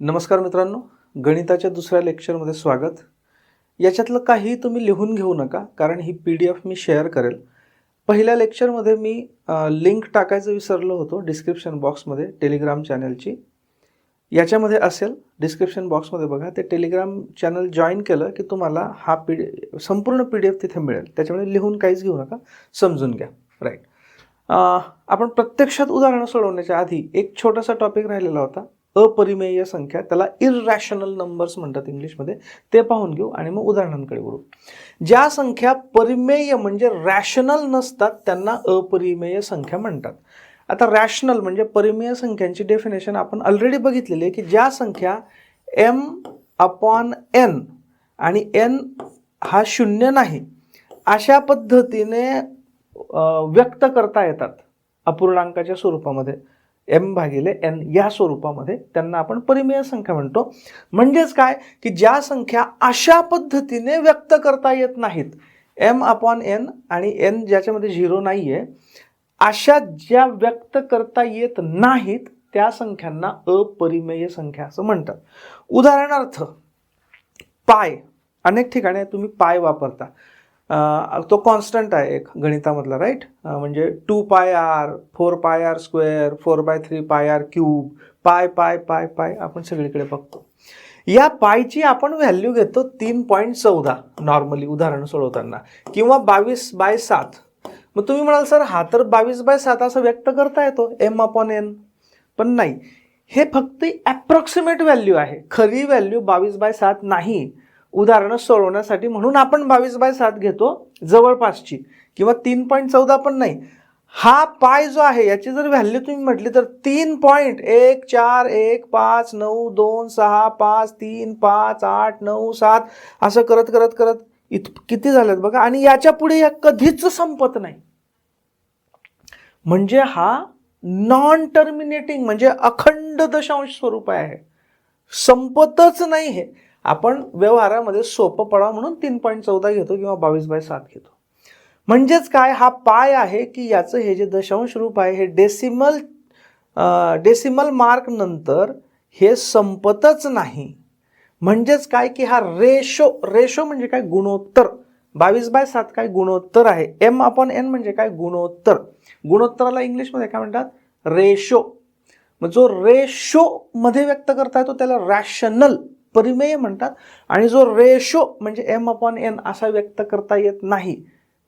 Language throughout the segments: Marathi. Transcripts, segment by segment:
नमस्कार मित्रांनो गणिताच्या दुसऱ्या लेक्चरमध्ये स्वागत. याच्यातलं काही तुम्ही लिहून घेऊ नका कारण ही पी डी एफ मी शेअर करेल. पहिल्या लेक्चरमध्ये मी लिंक टाकायचं विसरलो होतो डिस्क्रिप्शन बॉक्समध्ये टेलिग्राम चॅनलची. याच्यामध्ये असेल डिस्क्रिप्शन बॉक्समध्ये बघा ते टेलिग्राम चॅनल जॉईन केलं की तुम्हाला हा पी डी संपूर्ण पी डी एफ तिथे मिळेल. त्याच्यामुळे लिहून काहीच घेऊ नका समजून घ्या. राईट आपण प्रत्यक्षात उदाहरणं सोडवण्याच्या आधी एक छोटासा टॉपिक राहिलेला होता. अपरिमेय संख्या त्याला इररॅशनल नंबर्स म्हणतात इंग्लिशमध्ये. ते पाहून घेऊ आणि मग उदाहरणांकडे वळू. ज्या संख्या परिमेय म्हणजे रॅशनल नसतात त्यांना अपरिमेय संख्या म्हणतात. आता रॅशनल म्हणजे परिमेय संख्यांची डेफिनेशन आपण ऑलरेडी बघितलेली आहे की ज्या संख्या एम अपॉन एन आणि एन हा शून्य नाही अशा पद्धतीने व्यक्त करता येतात अपूर्णांकाच्या स्वरूपामध्ये. एम भागिले एन या स्वरूपामध्ये त्यांना आपण परिमेय संख्या म्हणतो. म्हणजेच काय? की ज्या संख्या अशा पद्धतीने व्यक्त करता येत नाहीत. एम अपॉन एन आणि एन ज्याच्यामध्ये झिरो नाही आहे अशा ज्या व्यक्त करता येत नाहीत त्या संख्यांना अपरिमेय संख्या असं म्हणतात. उदाहरणार्थ पाय. अनेक ठिकाणी तुम्ही पाय वापरता. तो कॉन्स्टंट आहे एक गणितामधला राईट म्हणजे two pi R four pi R square four by three pi R cube pi pi pi पाय आपण सगळीकडे बघतो. या पायची आपण व्हॅल्यू घेतो तीन पॉईंट चौदा नॉर्मली उदाहरण सोडवताना. किंवा बावीस बाय सात. मग तुम्ही म्हणाल सर हा तर बावीस बाय सात असं व्यक्त करता येतो एम अपॉन एन पण नाही. हे फक्त ॲप्रॉक्सिमेट व्हॅल्यू आहे. खरी व्हॅल्यू बावीस बाय सात नाही. उदाहरणं सोडवण्यासाठी म्हणून आपण बावीस बाय सात घेतो जवळपासची. किंवा तीन पॉईंट चौदा पण नाही. हा पाय जो आहे याची जर व्हॅल्यू तुम्ही म्हटली तर तीन पॉईंट एक चार एक पाच नऊ दोन सहा पाच तीन पाच आठ नऊ सात असं करत करत करत इत किती झालेत बघा. आणि याच्यापुढे या कधीच संपत नाही. म्हणजे हा नॉन टर्मिनेटिंग म्हणजे अखंड दशांश स्वरूप आहे. संपतच नाही हे. आपण व्यवहारामध्ये सोपं पडावं म्हणून तीन पॉईंट चौदा घेतो किंवा बावीस बाय सात घेतो. म्हणजेच काय? हा पाय आहे की याचं हे जे दशांश रूप आहे हे डेसिमल डेसिमल मार्क नंतर हे संपतच नाही. म्हणजेच काय की हा रेशो रेशो म्हणजे काय? गुणोत्तर. बावीस बाय सात काय गुणोत्तर आहे? एम अपॉन एन म्हणजे काय? गुणोत्तर. गुणोत्तराला इंग्लिशमध्ये काय म्हणतात? रेशो मग जो रेशो मध्ये व्यक्त करता येतो त्याला रॅशनल परिमेय म्हणतात. आणि जो रेशो म्हणजे एम अपॉन एन असा व्यक्त करता येत नाही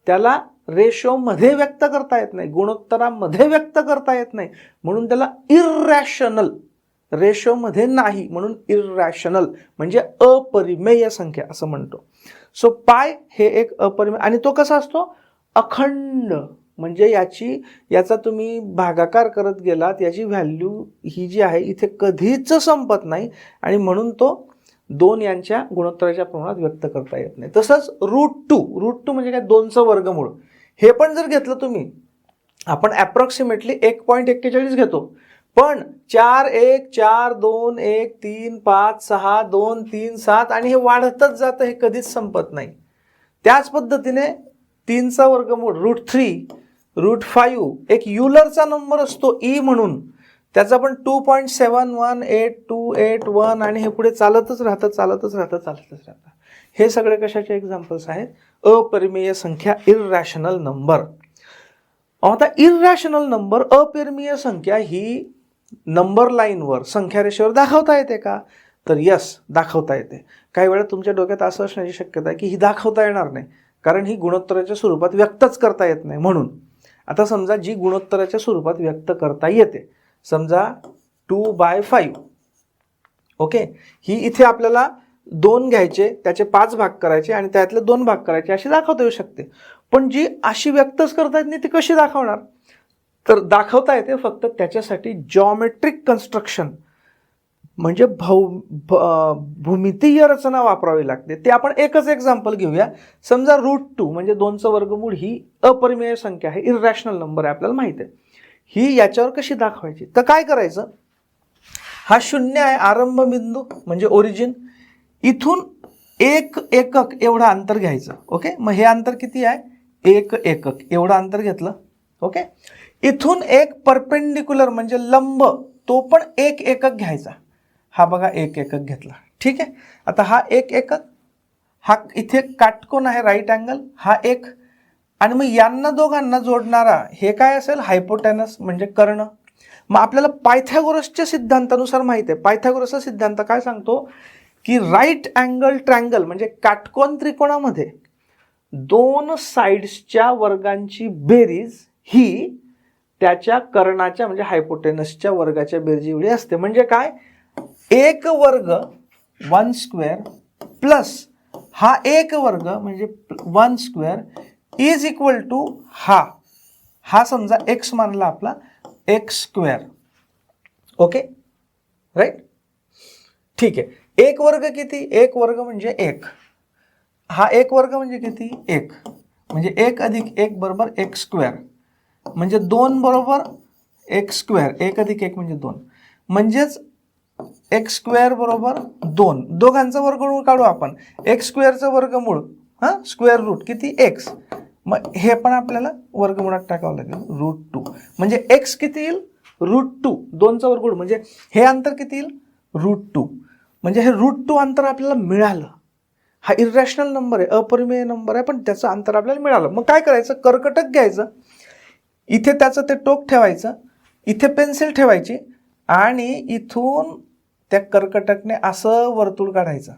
त्याला रेशोमध्ये व्यक्त करता येत नाही गुणोत्तरामध्ये व्यक्त करता येत नाही. म्हणून त्याला इरॅशनल रेशोमध्ये नाही म्हणून इरॅशनल म्हणजे अपरिमेय संख्या असं म्हणतो. सो पाय हे एक अपरिमेय आणि तो कसा असतो? अखंड म्हणजे याची याचा तुम्ही भागाकार करत गेलात याची व्हॅल्यू ही जी आहे इथे कधीच संपत नाही. आणि म्हणून तो दोन यांच्या गुणोत्तराच्या प्रमाणात व्यक्त करता येत नाही. तसंच रूट टू रूट टू म्हणजे काय? दोनचं वर्गमूळ. हे पण जर घेतलं तुम्ही आपण ॲप्रॉक्सिमेटली एक पॉईंट एक्केचाळीस घेतो. पण चार एक चार दोन एक तीन पाच सहा दोन तीन सात आणि हे वाढतच जातं हे कधीच संपत नाही. त्याच पद्धतीने तीनचा वर्गमूळ रूट थ्री रूट फाईव्ह एक युलरचा नंबर असतो ई म्हणून. त्याचा पण two point seven one eight two eight one आणि हे पुढे चालतच राहतं चालतच राहतं चालतच राहतं. हे सगळे कशाचे एक्झाम्पल्स आहेत? अपरिमेय संख्या इरॅशनल नंबर आता इरॅशनल नंबर अपरिमेय संख्या ही नंबर लाईनवर संख्या रेषेवर दाखवता येते का? तर यस दाखवता येते. काही वेळा तुमच्या डोक्यात असं असण्याची शक्यता आहे की ही दाखवता येणार नाही कारण ही गुणोत्तराच्या स्वरूपात व्यक्तच करता येत नाही म्हणून. आता समजा जी गुणोत्तराच्या स्वरूपात व्यक्त करता येते समजा टू बाय फाईव्ह ओके ही इथे आपल्याला दोन घ्यायचे त्याचे पाच भाग करायचे आणि त्यातले दोन भाग करायचे अशी दाखवता येऊ शकते. पण जी अशी व्यक्तच करता येत नाही ती कशी दाखवणार? तर दाखवता येते फक्त त्याच्यासाठी जॉमेट्रिक कन्स्ट्रक्शन म्हणजे भौ भूमितीय रचना वापरावी लागते. ते आपण एकच एक्झाम्पल घेऊया. समजा रूट टू म्हणजे दोनचं वर्गमूळ ही अपरिमेय संख्या आहे इरॅशनल नंबर आहे आपल्याला माहिती आहे. ही याच्यावर कशी दाखवायची? तर काय करायचं? हा शून्य आहे आरंभ बिंदू म्हणजे ओरिजिन इथून एक एकक एवढं अंतर घ्यायचं ओके? मग हे अंतर किती आहे? एक एकक. एवढं अंतर घेतलं ओके? इथून एक परपेंडिक्युलर म्हणजे लंब तो पण एक एकक घ्यायचा. हा बघा एक एकक घेतला. ठीक आहे? आता हा एक एकक हा इथे काटकोन आहे राईट अँगल हा एक आणि मग यांना दोघांना जोडणारा हे काय असेल? हायपोटॅनस म्हणजे कर्ण. मग आपल्याला पायथॅगोरसच्या सिद्धांतानुसार माहीत आहे. पायथॅगोरसचा सिद्धांत काय सांगतो? की राईट अँगल ट्रँगल म्हणजे काटकोन त्रिकोणामध्ये दोन साईड्सच्या वर्गांची बेरीज ही त्याच्या कर्णाच्या म्हणजे हायपोटेनसच्या वर्गाच्या बेरजी एवढी असते. म्हणजे काय? एक वर्ग वन स्क्वेअर प्लस हा एक वर्ग म्हणजे one square is equal to हा. हा समजा एक्स मानला आपला एक्स स्क्वेअर ओके राईट ठीक आहे. एक वर्ग किती? एक वर्ग म्हणजे एक. हा एक वर्ग म्हणजे किती? एक. म्हणजे एक अधिक एक बरोबर एक स्क्वेअर म्हणजे दोन बरोबर एक स्क्वेअर एक अधिक एक म्हणजे दोन. म्हणजेच एक स्क्वेअर बरोबर दोन. दोघांचं वर्गमूळ काढू आपण. एक स्क्वेअरचं वर्गमूळ हां? स्क्वेअर रूट किती? एक्स मग हे पण आपल्याला वर्गमुळात टाकावं लागेल. रूट टू म्हणजे एक्स किती येईल? रूट टू दोनचं वर्गमूळ. म्हणजे हे अंतर किती येईल? रूट टू म्हणजे हे रूट टू अंतर आपल्याला मिळालं. हा इरॅशनल नंबर आहे अपरिमेय नंबर आहे पण त्याचं अंतर आपल्याला मिळालं. मग काय करायचं? कर्कटक घ्यायचं. इथे त्याचं ते टोक ठेवायचं. इथे पेन्सिल ठेवायची. आणि इथून त्या कर्कटकने असं वर्तुळ काढायचं.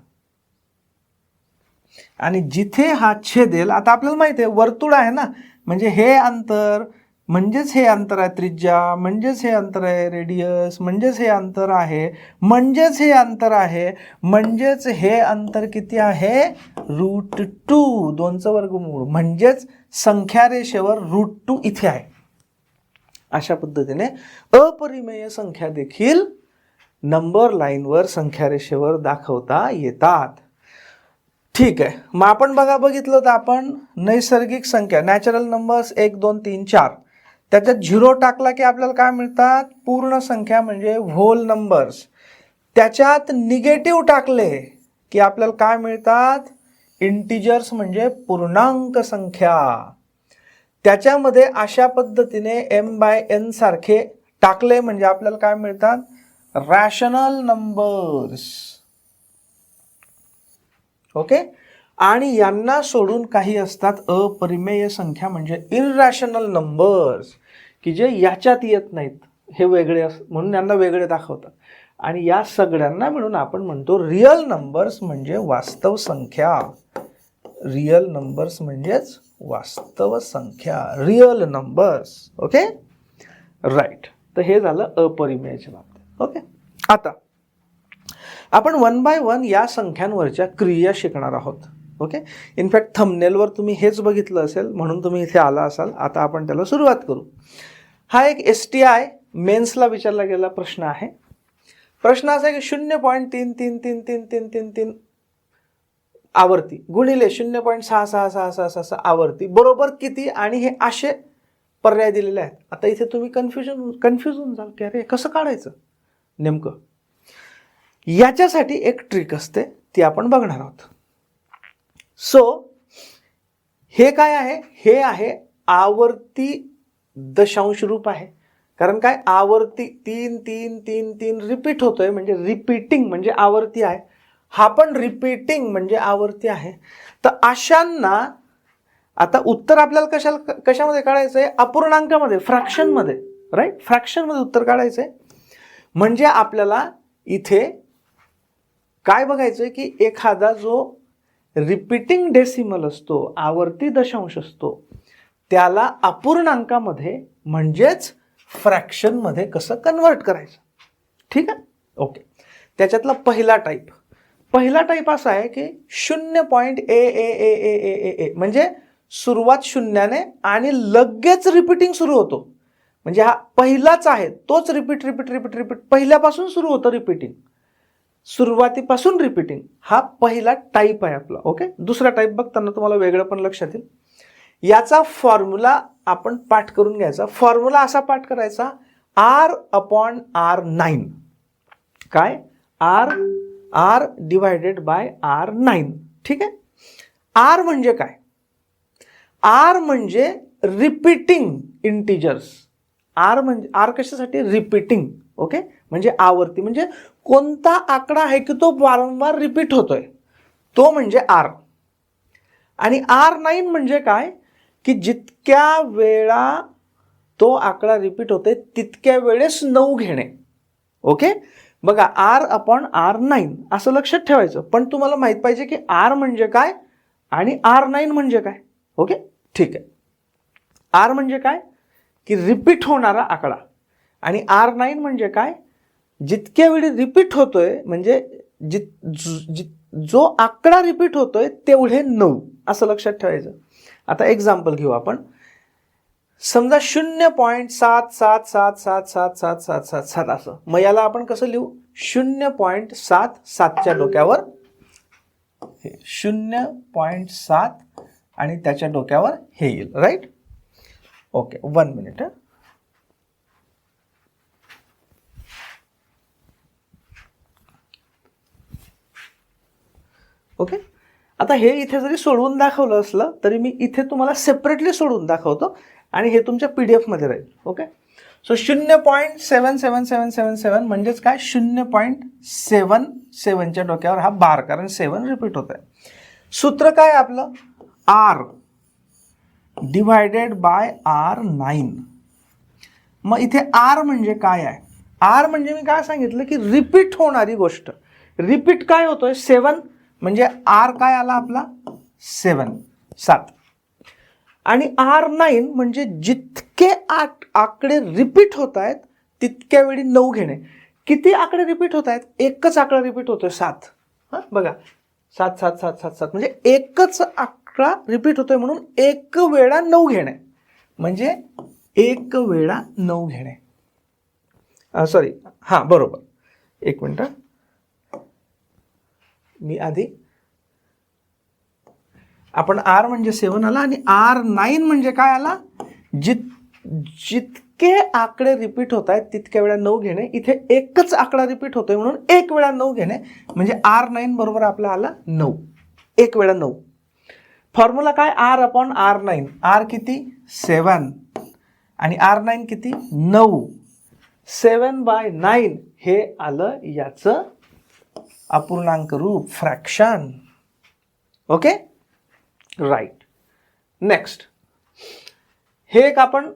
आणि जिथे हा छेदेल आता आपल्याला माहिती आहे वर्तुळ आहे ना? म्हणजे हे अंतर म्हणजेच हे अंतर आहे त्रिज्या म्हणजेच हे अंतर आहे रेडियस म्हणजेच हे अंतर आहे म्हणजेच हे अंतर आहे म्हणजेच हे अंतर किती आहे? रूट टू दोनचं वर्गमूळ. म्हणजेच संख्या रेषेवर रूट टू इथे आहे. अशा पद्धतीने अपरिमेय संख्या देखील नंबर लाईनवर संख्या रेषेवर दाखवता येतात. ठीक आहे. मग आपण बघा बघितलं तर आपण नैसर्गिक संख्या नॅचरल नंबर्स एक दोन तीन चार. त्याच्यात झिरो टाकला की आपल्याला काय मिळतात? पूर्ण संख्या म्हणजे व्होल नंबर्स त्याच्यात निगेटिव्ह टाकले की आपल्याला काय मिळतात? इंटिजर्स म्हणजे पूर्णांक संख्या. त्याच्यामध्ये अशा पद्धतीने एम बाय एन सारखे टाकले म्हणजे आपल्याला काय मिळतात? Rational numbers okay? आणि यांना सोडून काही असतात अपरिमेय संख्या म्हणजे इरॅशनल नंबर्स की जे याच्यात येत नाहीत. हे वेगळे अस म्हणून यांना वेगळे दाखवतात. आणि या सगळ्यांना मिळून आपण म्हणतो रिअल नंबर्स म्हणजे वास्तव संख्या. रिअल नंबर्स म्हणजेच वास्तव संख्या. Real numbers okay? राईट तर हे झालं अपरिमेयच्या बाबतीत. ओके? आता आपण वन बाय वन या संख्यांवरच्या क्रिया शिकणार आहोत. ओके इनफॅक्ट थंबनेलवर तुम्ही हेच बघितलं असेल म्हणून तुम्ही इथे आला असाल. आता आपण त्याला सुरुवात करू. हा एक एस टी आय मेन्सला विचारला गेलेला प्रश्न आहे. प्रश्न असा आहे की शून्य पॉईंट तीन तीन तीन तीन तीन तीन तीन आवर्ती गुणिले शून्य पॉईंट सहा सहा सहा सहा सहा सहा आवर्ती. बरोबर किती आणि हे असे पर्याय दिलेले आहेत. आता इथे तुम्ही कन्फ्युजन कन्फ्युज होऊन जाल की अरे कसं काढायचं? नेमकं. याच्यासाठी एक ट्रिक असते ती आपण बघणार आहोत. सो हे काय आहे? हे आहे आवर्ती दशांश रूप आहे. कारण काय? आवर्ती तीन तीन तीन तीन रिपीट होतोय म्हणजे रिपीटिंग म्हणजे आवर्ती आहे. हा पण रिपीटिंग म्हणजे आवर्ती आहे. तर अशांना आता उत्तर आपल्याला कशाला कशामध्ये काढायचं आहे अपूर्णांकामध्ये फ्रॅक्शनमध्ये राईट फ्रॅक्शनमध्ये उत्तर काढायचं आहे म्हणजे आपल्याला इथे काय बघायचं आहे की एखादा जो रिपीटिंग डेसिमल असतो आवर्ती दशांश असतो त्याला अपूर्णांकामध्ये म्हणजेच फ्रॅक्शनमध्ये कसं कन्वर्ट करायचं? ठीक आहे? ओके त्याच्यातला पहिला टाईप पहिला टाईप असा आहे की शून्य पॉईंट ए ए ए ए ए ए ए म्हणजे सुरुवात शून्याने आणि लगेच रिपीटिंग सुरू होतो. म्हणजे हा पहिलाच आहे तोच रिपीट रिपीट रिपीट रिपीट पहिल्यापासून सुरू होतं रिपीटिंग सुरुवातीपासून रिपीटिंग हा पहिला टाईप आहे आपला ओके दुसरा टाईप बघताना तुम्हाला वेगळं पण लक्षात येईल. याचा फॉर्म्युला आपण पाठ करून घ्यायचा. फॉर्म्युला असा पाठ करायचा आर अपॉन आर नाईन काय? R R divided by R nine ठीक आहे? आर म्हणजे काय? आर म्हणजे रिपीटिंग इंटिजर्स आर म्हणजे आर कशासाठी? रिपीटिंग ओके म्हणजे आवर्ती म्हणजे कोणता आकडा आहे की तो वारंवार रिपीट होतोय? तो म्हणजे आर आणि आर नाईन म्हणजे काय? की जितक्या वेळा तो आकडा रिपीट होते तितक्या वेळेस नऊ घेणे. ओके बघा आर अपॉन आर नाईन असं लक्षात ठेवायचं. पण तुम्हाला माहीत पाहिजे की आर म्हणजे काय आणि आर नाईन म्हणजे काय? ओके ठीक आहे. आर म्हणजे काय? की रिपीट होणारा आकडा. आणि आर नाईन म्हणजे काय? जितक्या वेळी रिपीट होतोय म्हणजे जित जु- जित- जो आकडा रिपीट होतोय तेवढे नऊ असं लक्षात ठेवायचं. आता एक्झाम्पल घेऊ आपण. समजा शून्य पॉईंट सात सात सात सात सात सात सात सात सात असं. मग याला आपण कसं लिहू? शून्य पॉईंट सात सातच्या डोक्यावर. हे शून्य पॉईंट सात आणि त्याच्या डोक्यावर हे येईल right okay one minute okay आता हे इथे जरी सोडवून दाखवलं असलं तरी मी इथे तुम्हाला सेपरेटली सोडवून दाखवतो आणि हे तुमच्या पी डी एफमध्ये राहील. ओके सो शून्य point seven seven seven seven seven म्हणजेच काय? शून्य पॉईंट सेवन सेवनच्या डोक्यावर हा बार कारण सेवन रिपीट होत आहे सूत्र काय आपलं? R divided by R nine मग इथे आर म्हणजे काय आहे? आर म्हणजे मी काय सांगितलं की रिपीट होणारी गोष्ट. रिपीट काय होतोय? सेवन म्हणजे आर काय आला आपला? सेवन. सात. आणि आर नाईन म्हणजे जितके आठ आकडे रिपीट होत आहेत तितक्या वेळी नऊ घेणे. किती आकडे रिपीट होत आहेत? एकच आकडा रिपीट होतोय सात. हां बघा. सात सात सात सात सात. म्हणजे एकच आकडा रिपीट होतोय म्हणून एक वेळा नऊ घेणे. म्हणजे एक वेळा नऊ घेणे. सॉरी हां बरोबर. एक मिनटं. मी आधी. आपण आर म्हणजे सेवन आला आणि आर नाईन म्हणजे काय आला? जित जितके आकडे रिपीट होत आहेत तितक्या वेळा नऊ घेणे. इथे एकच आकडा रिपीट होतोय म्हणून एक वेळा नऊ घेणे. म्हणजे आर नाईन बरोबर आपला आला नऊ. एक वेळा नऊ. फॉर्म्युला काय? R upon R nine R किती? सेवन आणि आर नाईन किती? नऊ. सेवन बाय नाईन हे आलं याचं अपूर्णांक रूप फ्रॅक्शन ओके राईट नेक्स्ट हे एक आपण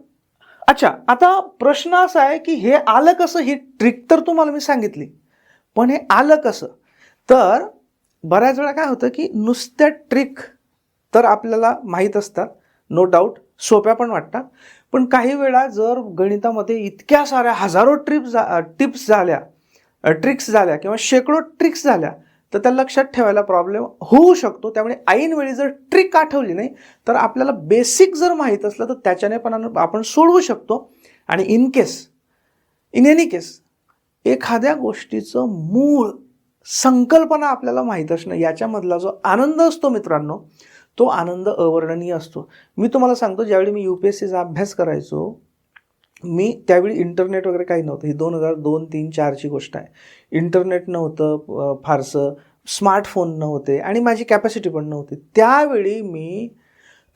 अच्छा आता प्रश्न असा आहे की हे आलं कसं? ही ट्रिक तर तुम्हाला मी सांगितली. पण हे आलं कसं? तर बऱ्याच वेळा काय होतं की नुसत्या ट्रिक तर आपल्याला माहीत असतात. नो डाऊट सोप्या पण वाटतात. पण काही वेळा जर गणितामध्ये इतक्या साऱ्या हजारो ट्रिप जा टिप्स झाल्या ट्रिक्स झाल्या किंवा शेकडो ट्रिक्स झाल्या तर त्या लक्षात ठेवायला प्रॉब्लेम होऊ शकतो. त्यामुळे ऐनवेळी जर ट्रिक आठवली नाही तर आपल्याला बेसिक जर माहीत असलं तर त्याच्याने पण आपण सोडवू शकतो. आणि in case in any case एखाद्या गोष्टीचं मूळ संकल्पना आपल्याला माहीत असणं याच्यामधला जो आनंद असतो मित्रांनो तो आनंद अवर्णनीय असतो. मी तुम्हाला सांगतो ज्यावेळी मी यू पी एस सीचा अभ्यास करायचो मी त्यावेळी इंटरनेट वगैरे काही नव्हतं. ही दोन हजार दोन तीन चारची गोष्ट आहे. इंटरनेट नव्हतं फारसं. स्मार्टफोन नव्हते आणि माझी कॅपॅसिटी पण नव्हती. त्यावेळी मी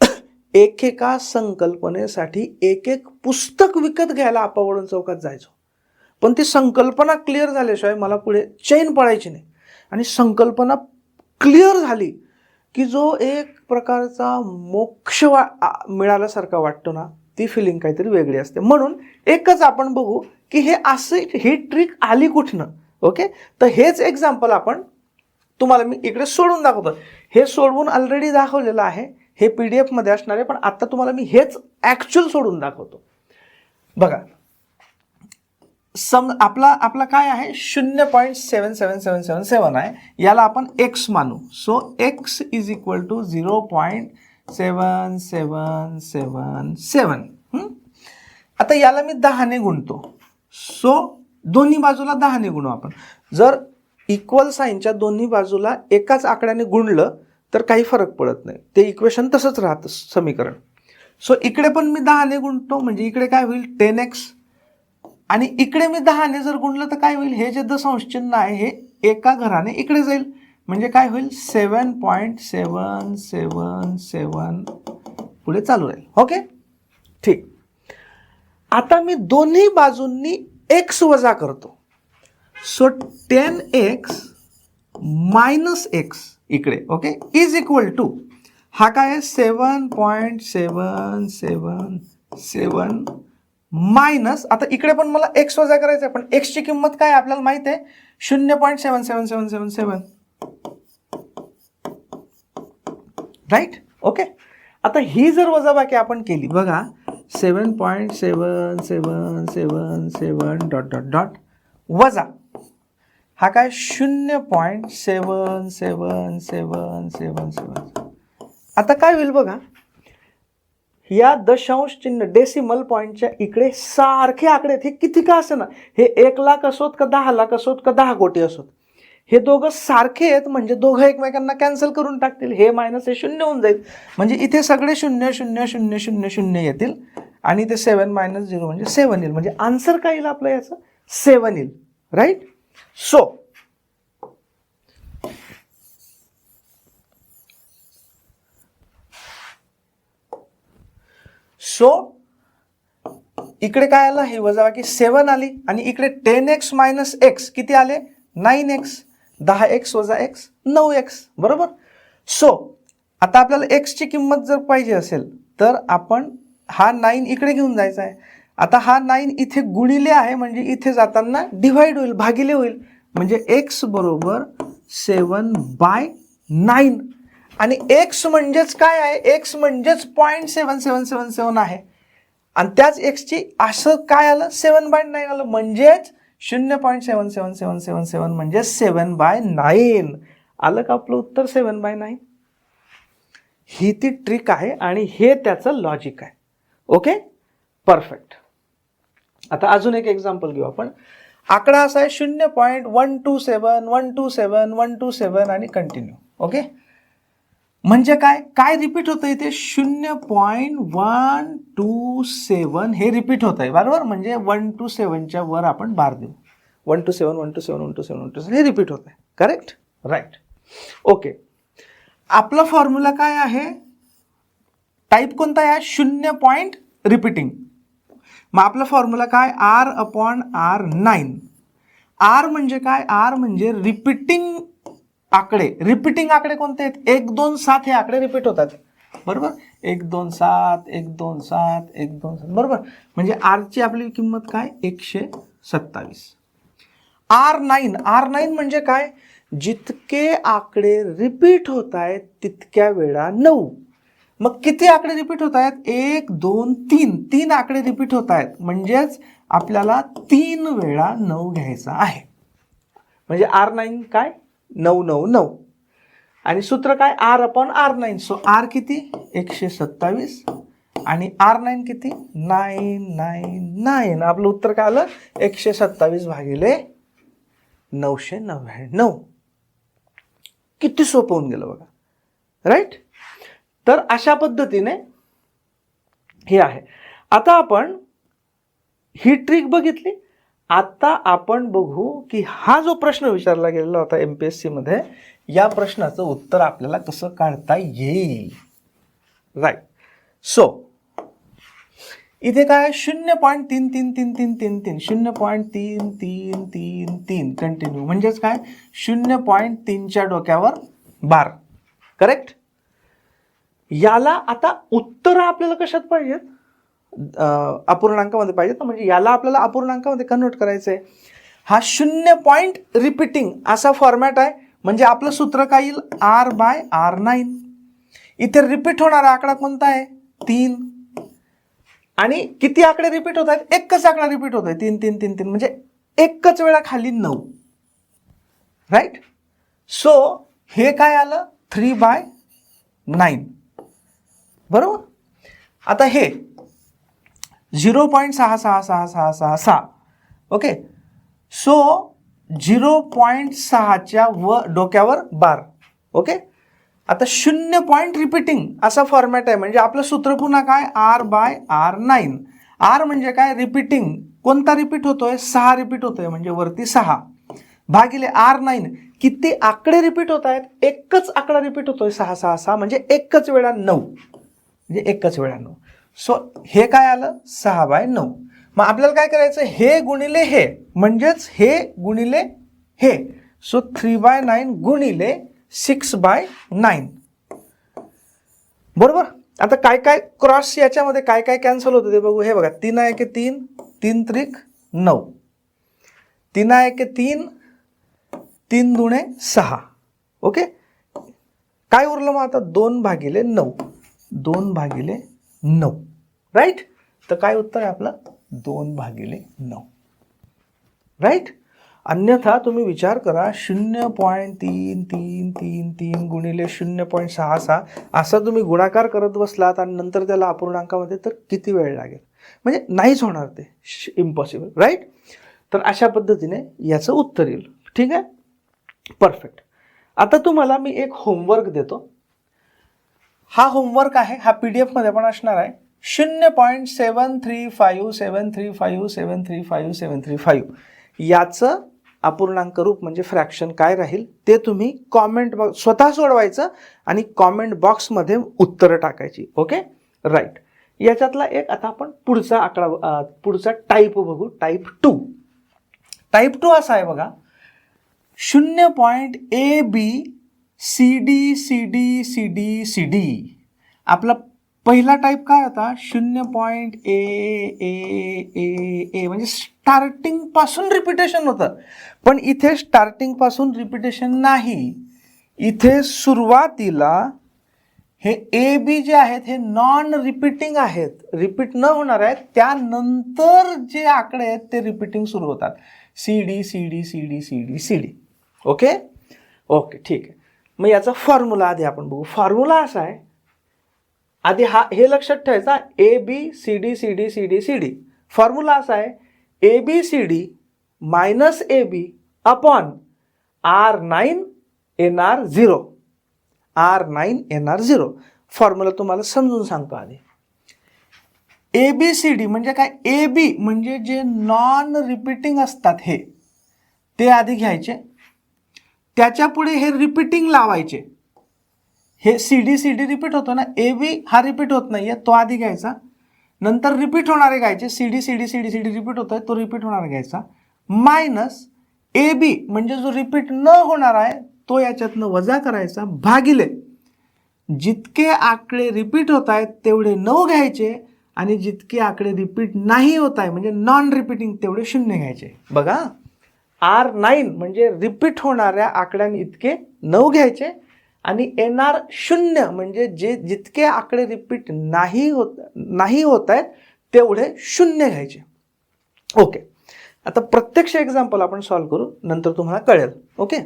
एकेका संकल्पनेसाठी एक एक पुस्तक विकत घ्यायला आपावडून चौकात जायचो. पण ती संकल्पना क्लिअर झाल्याशिवाय मला पुढे चैन पडायची नाही. आणि संकल्पना क्लिअर झाली की जो एक प्रकारचा मोक्ष वा मिळाल्यासारखा वाटतो ना ती फिलिंग काहीतरी वेगळी असते. म्हणून एकच आपण बघू की हे असं ही ट्रिक आली कुठनं? ओके तर हेच एक्झाम्पल आपण तुम्हाला मी इकडे सोडून दाखवतो. हे सोडवून ऑलरेडी दाखवलेलं आहे. हे पी डी एफमध्ये असणार आहे पण आता तुम्हाला मी हेच ॲक्च्युअल सोडून दाखवतो. बघा. सम आपला आपला काय आहे? शून्य point seven seven seven seven सेवन आहे. याला आपण एक्स मानू. So X is equal to zero point seven seven seven seven आता याला मी दहाने गुणतो. सो दोन्ही बाजूला दहाने गुणू आपण. जर इक्वल साईनच्या दोन्ही बाजूला एकाच आकड्याने गुणलं तर काही फरक पडत नाही. ते इक्वेशन तसंच राहतं समीकरण. सो इकडे पण मी दहाने गुणतो म्हणजे इकडे काय होईल? टेन एक्स आणि इकडे मी दहाने जर गुणलं तर काय होईल? हे जे दशांश चिन्ह आहे हे एका घराने इकडे जाईल. म्हणजे काय होईल? सेवन पॉईंट सेवन सेवन सेवन पुढे चालू राहील. ओके? ठीक. आता मी दोन्ही बाजूंनी एक्स वजा करतो. So ten X minus X इकडे ओके? इज इक्वल टू हा काय आहे? सेवन पॉईंट सेवन सेवन सेवन मायनस आता इकडे पण मला एक्स वजा करायचं आहे पण एक्सची किंमत काय आपल्याला माहिती आहे? शून्य point seven seven seven seven seven. Right okay आता ही जर वजाबाकी आपण केली बघा seven point seven seven seven seven dot dot dot वजा. हा काय शून्य point seven seven seven seven seven आता काय होईल बघा या दशांश चिन्ह डेसिमल पॉईंटच्या इकडे सारखे आकडे आहेत. हे किती का असे ना हे एक लाख असोत का दहा लाख असोत का दहा कोटी असोत? हे दोघं सारखे आहेत म्हणजे दोघं एकमेकांना कॅन्सल करून टाकतील हे मायनस हे शून्य होऊन जाईल. म्हणजे इथे सगळे शून्य शून्य शून्य शून्य शून्य येतील आणि ते सेवन मायनस झिरो म्हणजे सेवन येईल. म्हणजे आन्सर काय येईल आपलं याचं? सेवन येईल. राईट सो सो इकडे काय आलं? हे वजाबाकी सेवन आली आणि इकडे टेन एक्स मायनस एक्स किती आले? नाईन एक्स दहा एक्स वजा एक्स नऊ एक्स बरोबर? सो आता आपल्याला एक्सची किंमत जर पाहिजे असेल तर आपण हा नाईन इकडे घेऊन जायचा आहे. आता हा नाईन इथे गुणिले आहे म्हणजे इथे जाताना डिव्हाइड होईल भागिले होईल. म्हणजे एक्स बरोबर सेवन बाय नाईन आणि एक्स म्हणजेच काय आहे? एक्स म्हणजेच पॉईंट सेवन सेवन सेवन सेवन आहे. आणि त्याच एक्सची असं काय आलं? सेवन बाय नाईन आलं. म्हणजेच शून्य point seven seven seven seven सेवन म्हणजे सेवन बाय नाईन. आलं का आपलं उत्तर? सेवन बाय नाईन. ही ती ट्रिक आहे आणि हे त्याचं लॉजिक आहे. ओके? परफेक्ट. आता अजून एक एक्झाम्पल घेऊ आपण. आकडा असा आहे शून्य point one two seven one two seven one two seven आणि कंटिन्यू ओके? म्हणजे काय? काय रिपीट होतं इथे शून्य पॉईंट वन टू सेवन हे रिपीट होत आहे बरोबर? म्हणजे वन टू सेवनच्या वर आपण बार देऊ. One two seven one two seven one two seven one two seven हे रिपीट होत आहे करेक्ट राईट ओके आपला फॉर्म्युला काय आहे? टाईप कोणता आहे? शून्य पॉईंट रिपीटिंग मग आपला फॉर्म्युला काय? R upon R nine R म्हणजे काय? आर म्हणजे रिपीटिंग आकडे रिपीटिंग आकडे कोणते आहेत? एक दोन सात हे आकडे रिपीट होतात. बरोबर? एक दोन सात एक दोन सात एक दोन सात. बरोबर? म्हणजे आरची आपली किंमत काय? एकशे सत्तावीस. आर नाईन आर नाईन म्हणजे काय? जितके आकडे रिपीट होत आहेत तितक्या वेळा नऊ. मग किती आकडे रिपीट होत आहेत? एक दोन तीन. तीन आकडे रिपीट होत आहेत. म्हणजेच आपल्याला तीन वेळा नऊ घ्यायचा आहे. म्हणजे आर नाईन काय? नऊ नऊ नऊ. आणि सूत्र काय? R upon R nine. So R किती? एकशे सत्तावीस. आणि आर नाईन किती? Nine nine nine. आपलं उत्तर काय आलं? एकशे सत्तावीस भागिले नऊशे नव्याण्णव. किती सोपं होऊन गेलं बघा. राईट तर अशा पद्धतीने हे आहे. आता आपण ही ट्रिक बघितली. आता आपण बघू की हा जो प्रश्न विचारला गेलेला होता एम पी एस सीमध्ये या प्रश्नाचं उत्तर आपल्याला कसं काढता येईल? राईट सो इथे काय? शून्य पॉईंट तीन तीन तीन तीन तीन तीन. शून्य पॉईंट तीन तीन तीन तीन. कंटिन्यू म्हणजेच काय? शून्य पॉईंट तीनच्या डोक्यावर बार. करेक्ट याला आता उत्तरं आपल्याला कशात पाहिजेत? अपूर्णांकामध्ये पाहिजेत तर म्हणजे याला आपल्याला अपूर्णांकामध्ये कन्वर्ट करायचं आहे हा शून्य पॉईंट रिपीटिंग असा फॉर्मॅट आहे. म्हणजे आपलं सूत्र काय येईल? आर बाय आर नाईन इथे रिपीट होणारा आकडा कोणता आहे? तीन. आणि किती आकडे रिपीट होत आहेत? एकच आकडा रिपीट होत आहे. तीन तीन तीन तीन. म्हणजे एकच वेळा खाली नऊ. राईट सो हे काय आलं? थ्री बाय नाईन बरोबर? आता हे झिरो पॉईंट सहा सहा सहा सहा सहा सहा. ओके? सो झिरो पॉईंट सहाच्या व डोक्यावर बार. ओके? आता शून्य पॉईंट रिपीटिंग असा फॉर्मॅट आहे. म्हणजे आपलं सूत्र पुन्हा काय? R by R nine. R म्हणजे काय? रिपीटिंग. कोणता रिपीट होतोय? सहा रिपीट होतोय. म्हणजे वरती सहा. भागिले आर नाईन. किती आकडे रिपीट होत आहेत? एकच आकडा रिपीट होतोय सहा सहा सहा. म्हणजे एकच वेळा नऊ. म्हणजे एकच वेळा नऊ. सो हे काय आलं? सहा बाय नऊ. मग आपल्याला काय करायचं? हे गुणिले हे. म्हणजेच हे गुणिले हे. सो थ्री बाय नाईन गुणिले सिक्स बाय नाईन बरोबर? आता काय काय क्रॉस याच्यामध्ये काय काय कॅन्सल होतं ते बघू. हे बघा तीन आहे की तीन? तीन त्रिक नऊ. तीन आहे की तीन? तीन दुणे सहा. ओके काय उरलं मग आता? दोन भागिले नऊ. दोन भागिले नऊ. राईट तर काय उत्तर आहे आपलं? दोन भागिले नऊ. राईट अन्यथा तुम्ही विचार करा शून्य पॉईंट तीन तीन तीन तीन गुणिले शून्य पॉईंट सहा सहा असा तुम्ही गुणाकार करत बसलात आणि नंतर त्याला अपूर्णांकामध्ये तर किती वेळ लागेल? म्हणजे नाहीच होणार ते. इम्पॉसिबल राईट तर अशा पद्धतीने याचं उत्तर येईल. ठीक आहे? परफेक्ट आता तुम्हाला मी एक होमवर्क देतो. हा होमवर्क आहे हा पी डी एफमध्ये पण असणार आहे. शून्य point seven three five seven three five seven three five seven three five याचं अपूर्णांक रूप म्हणजे फ्रॅक्शन काय राहील ते तुम्ही कॉमेंट बॉक्स स्वतः सोडवायचं आणि कॉमेंट बॉक्समध्ये उत्तरं टाकायची. ओके राईट याच्यातला एक आता आपण पुढचा आकडा पुढचा टाईप बघू. टाईप टू टाईप टू असा आहे बघा. शून्य point A B C D C D C D C D आपला पहिला टाईप काय होता? शून्य पॉईंट ए ए ए ए म्हणजे स्टार्टिंगपासून रिपिटेशन होतं. पण इथे स्टार्टिंगपासून रिपिटेशन नाही. इथे सुरुवातीला हे ए बी जे आहेत हे नॉन रिपीटिंग आहेत. रिपीट न होणार आहेत. त्यानंतर जे आकडे आहेत ते रिपीटिंग सुरू होतात. C D C D C D C D C D okay okay ठीक आहे. मग याचा फॉर्म्युला आधी आपण बघू. फॉर्म्युला असा आहे. आधी हा हे लक्षात ठेवायचा A B C D C D C D C D formula असा आहे A B C D minus A B upon R nine N R zero R nine N R zero formula तुम्हाला समजून सांगतो आधी. ए बी सी डी म्हणजे काय? ए बी म्हणजे जे नॉन रिपीटिंग असतात हे ते आधी घ्यायचे. त्याच्यापुढे हे रिपीटिंग लावायचे. हे C D C D repeat होतो ना ए बी हा रिपीट होत नाही आहे तो आधी घ्यायचा. नंतर रिपीट होणारे घ्यायचे C D C D C D C D repeat होतोय तो रिपीट होणारा घ्यायचा. मायनस ए बी म्हणजे जो रिपीट न होणार आहे तो याच्यातनं वजा करायचा भागिले. जितके आकडे रिपीट होत आहेत तेवढे नऊ घ्यायचे आणि जितके आकडे रिपीट नाही होत आहे म्हणजे नॉन रिपीटिंग तेवढे शून्य घ्यायचे. बघा. आर नाईन म्हणजे रिपीट होणाऱ्या आकड्यांनी इतके नऊ घ्यायचे आणि एन आर शून्य म्हणजे जे जितके आकडे रिपीट नाही होत नाही होत आहेत तेवढे शून्य घ्यायचे. ओके. आता प्रत्यक्ष एक्झाम्पल आपण सॉल्व करू नंतर तुम्हाला कळेल. ओके?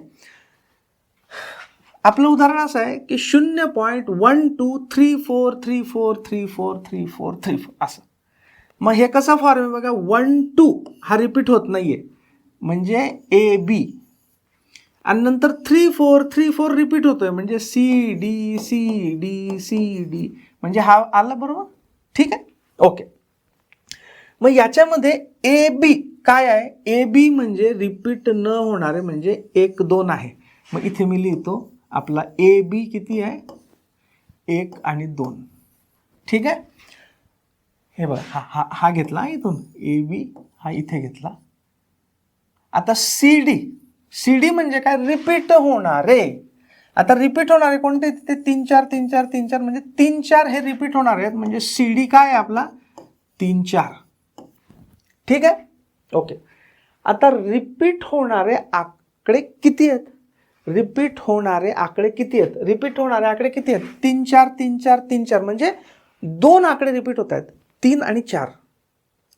आपलं उदाहरण असं आहे की शून्य point one two three four three four three four three four three four असं. मग हे कसा फॉर्म आहे बघा? वन टू हा रिपीट होत नाही आहे म्हणजे ए बी आणि नंतर three four three four repeat होतोय. म्हणजे C D C D C D म्हणजे हा आला बरोबर? ठीक आहे? ओके मग याच्यामध्ये ए बी काय आहे? ए बी म्हणजे रिपीट न होणारे म्हणजे एक दोन आहे. मग इथे मी लिहितो. आपला ए बी किती आहे? एक आणि दोन. ठीक आहे? हे बघा हा हा हा घेतला इथून. ए बी हा इथे घेतला. आता सी डी सी डी म्हणजे काय? रिपीट होणारे. आता रिपीट होणारे कोणते? ते तीन चार तीन चार तीन चार म्हणजे तीन चार हे रिपीट होणार आहेत. म्हणजे सी डी काय आपला? तीन चार ठीक आहे? ओके. आता रिपीट होणारे आकडे किती आहेत? रिपीट होणारे आकडे किती आहेत? रिपीट होणारे आकडे किती आहेत? तीन चार तीन चार तीन चार म्हणजे दोन आकडे रिपीट होत आहेत. तीन आणि चार.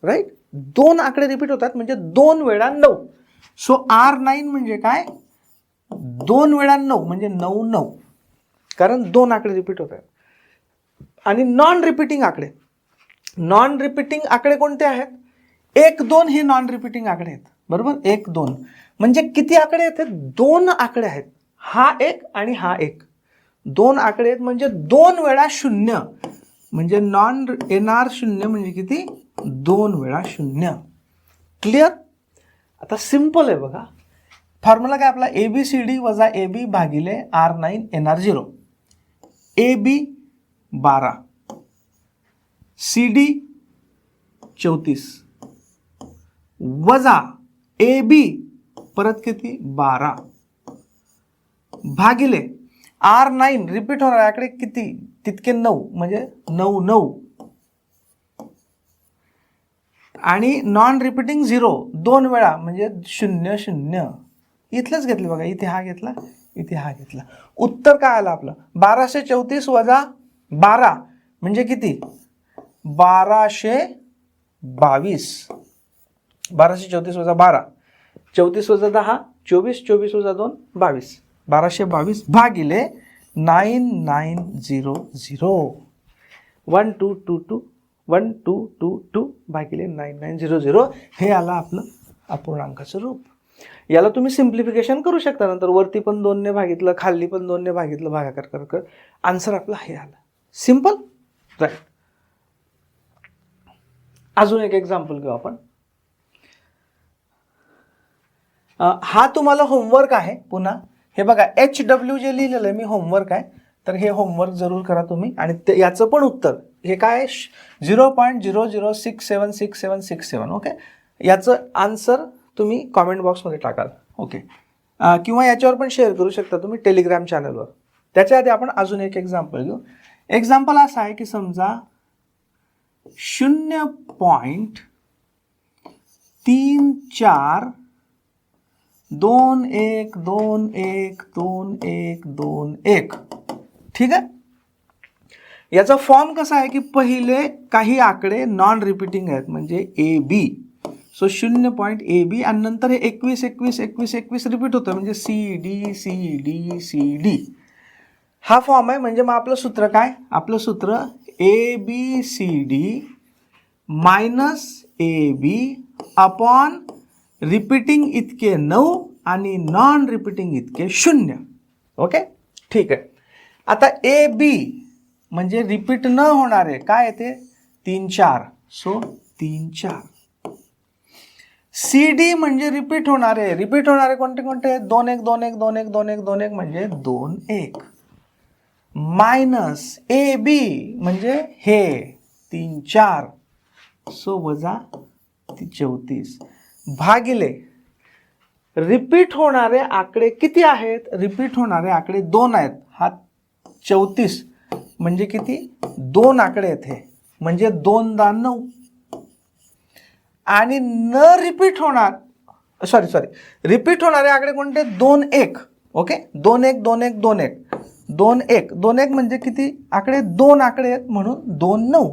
राईट दोन आकडे रिपीट होतात म्हणजे दोन वेळा नऊ. सो आर नाईन म्हणजे काय? दोन वेळा नऊ म्हणजे नऊ नऊ. कारण दोन आकडे रिपीट होत आहेत आणि नॉन रिपीटिंग आकडे. नॉन रिपीटिंग आकडे कोणते आहेत? एक दोन हे नॉन रिपीटिंग आकडे आहेत. बरोबर? एक दोन. म्हणजे किती आकडे आहेत? दोन आकडे आहेत. हा एक आणि हा एक. दोन आकडे आहेत म्हणजे दोन वेळा शून्य. म्हणजे नॉन येणार शून्य म्हणजे किती? दोन वेळा शून्य. क्लिअर आता सिंपल आहे बघा. फॉर्म्युला काय आपला? ए बी सी डी वजा ए बी भागिले R nine N R zero A B बारा. सी डी चौतीस. वजा ए बी परत किती? बारा. भागिले आर नाईन रिपीट होणार याकडे किती? तितके नऊ म्हणजे नऊ नऊ. आणि नॉन रिपीटिंग झिरो दोन वेळा म्हणजे शून्य शून्य. इथलंच घेतलं बघा इथे हा घेतला इथे हा घेतला. उत्तर काय आलं आपलं? बाराशे चौतीस वजा बारा म्हणजे किती? बाराशे बावीस. बाराशे चौतीस वजा बारा. चौतीस वजा दहा चोवीस चोवीस वजा दोन बावीस. बाराशे बावीस भागिले nine nine zero zero. One two two two. One two two two भागिले नाईन नाईन झिरो झिरो हे आलं आपलं अपूर्णांकाचं रूप. याला तुम्ही सिम्प्लिफिकेशन करू शकता. नंतर वरती पण दोनने भागितलं खाली पण दोनने भागितलं भागाकार कर कर आन्सर आपला हे आलं. सिंपल राईट अजून एक एक्झाम्पल घेऊ आपण. हा तुम्हाला होमवर्क आहे पुन्हा. हे बघा एच डब्ल्यू जे लिहिलेलं आहे मी होमवर्क आहे. तर हे होमवर्क जरूर करा तुम्ही. आणि ते याचं पण उत्तर. हे काय? Zero point zero zero six seven six seven six seven okay याचं आन्सर तुम्ही कॉमेंट बॉक्समध्ये टाकाल ओके किंवा याच्यावर पण शेअर करू शकता तुम्ही टेलिग्राम चॅनलवर त्याच्या आधी आपण अजून एक एक्झाम्पल घेऊ. एक्झाम्पल असं आहे की समजा शून्य पॉईंट तीन चार दोन एक दोन एक दोन एक दोन एक. ठीक आहे? याचा फॉर्म कसा आहे की पहिले काही आकडे नॉन रिपीटिंग आहेत म्हणजे ए बी सो शून्य पॉईंट ए बी आणि नंतर हे एकवीस एकवीस एकवीस एकवीस रिपीट होतं म्हणजे C D C D C D हा फॉर्म आहे म्हणजे मग आपलं सूत्र काय? आपलं सूत्र A B C D minus A B upon repeating इतके नऊ आणि नॉन रिपीटिंग इतके शून्य. ओके ठीक आहे. आता ए बी म्हणजे रिपीट न होणारे काय येते तीन चार. सो तीन चार. सी डी म्हणजे रिपीट होणारे. रिपीट होणारे कोणते कोणते? दोन एक दोन एक दोन एक दोन एक दोन एक म्हणजे दोन एक. मायनस ए बी म्हणजे हे. तीन चार. सो वजा चौतीस. भागिले. रिपीट होणारे आकडे किती आहेत? रिपीट होणारे आकडे दोन आहेत. हा चौतीस. म्हणजे किती? दोन आकडे आहेत हे. म्हणजे दोनदा नऊ. आणि न रिपीट होणार सॉरी सॉरी रिपीट होणारे आकडे कोणते? दोन एक. ओके दोन एक दोन एक दोन एक. दोन एक. दोन एक म्हणजे किती आकडे? दोन आकडे आहेत म्हणून दोन नऊ.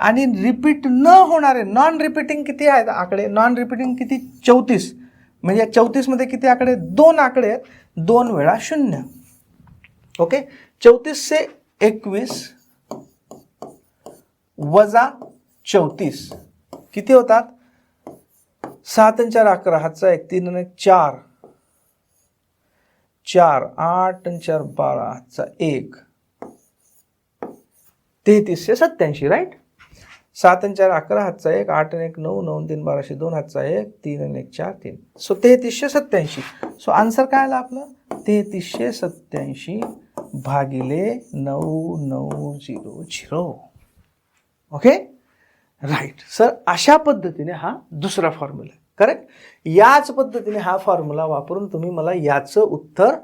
आणि रिपीट न होणारे नॉन रिपीटिंग किती आहेत आकडे? नॉन रिपीटिंग किती? चौतीस. म्हणजे चौतीसमध्ये किती आकडे? दोन आकडे आहेत. दोन वेळा शून्य. ओके चौतीसशे एकवीस वजा चौतीस. किती होतात? सात आणि चार अकरा हातचा एक तीन आणि एक चार. चार आठ आणि चार बारा हातचा एक. तेहतीसशे सत्याऐंशी राईट सात आणि चार अकरा हातचा एक आठ आणि एक नऊ नऊ तीन बाराशे दोन हातचा एक तीन आणि एक चार तीन. सो तेहतीसशे सत्याऐंशी सो आन्सर काय आला आपलं? तेहतीसशे सत्याऐंशी भागिले नऊ नऊ zero zero. Okay right sir अशा पद्धतीने हा दुसरा फॉर्म्युला करेक्ट याच पद्धतीने हा फॉर्म्युला वापरून तुम्ही मला याचं उत्तर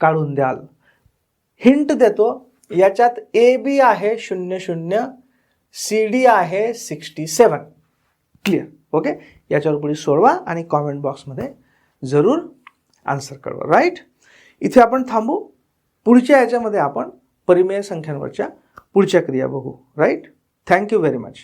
काढून द्याल. हिंट देतो याच्यात ए बी आहे शून्य शून्य सी डी आहे सिक्स्टी सेवन क्लिअर ओके याच्यावर पुढे सोडवा आणि कॉमेंट बॉक्समध्ये जरूर आन्सर कळवा. राईट इथे आपण थांबू. पुढच्या याच्यामध्ये आपण परिमेय संख्यांवरच्या पुढच्या क्रिया बघू राईट थँक्यू व्हेरी मच